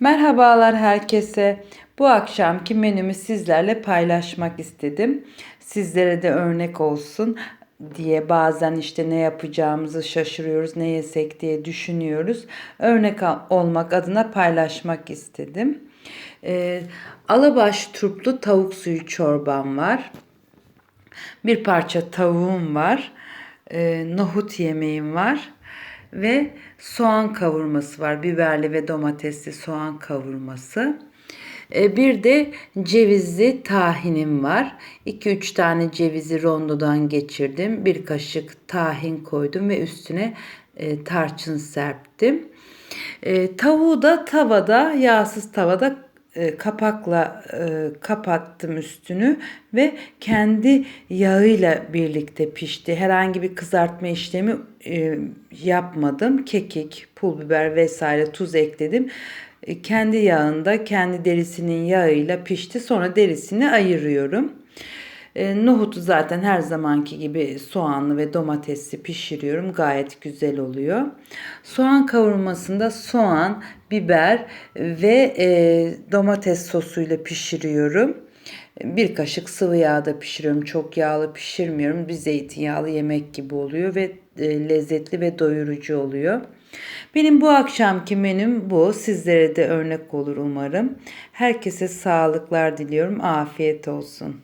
Merhabalar herkese. Bu akşamki menümü sizlerle paylaşmak istedim. Sizlere de örnek olsun diye bazen işte ne yapacağımızı şaşırıyoruz, ne yesek diye düşünüyoruz. Örnek olmak adına paylaşmak istedim. Ee, alabaş turplu tavuk suyu çorbam var. Bir parça tavuğum var. Ee, nohut yemeğim var. Ve soğan kavurması var. Biberli ve domatesli soğan kavurması. Ee, bir de cevizli tahinim var. 2-3 tane cevizi rondodan geçirdim. Bir kaşık tahin koydum ve üstüne e, tarçın serptim. E, tavuğu da tavada, yağsız tavada e, kapakla e, kapattım üstünü ve kendi yağıyla birlikte pişti. Herhangi bir kızartma işlemi e, yapmadım. Kekik, pul biber vesaire tuz ekledim. Kendi yağında, kendi derisinin yağıyla pişti. Sonra derisini ayırıyorum. E, nohutu zaten her zamanki gibi soğanlı ve domatesli pişiriyorum. Gayet güzel oluyor. Soğan kavurmasında soğan, biber ve e, domates sosuyla pişiriyorum. Bir kaşık sıvı yağda pişiriyorum. Çok yağlı pişirmiyorum. Bir zeytinyağlı yemek gibi oluyor ve e, lezzetli ve doyurucu oluyor. Benim bu akşamki menüm bu. Sizlere de örnek olur umarım. Herkese sağlıklar diliyorum. Afiyet olsun.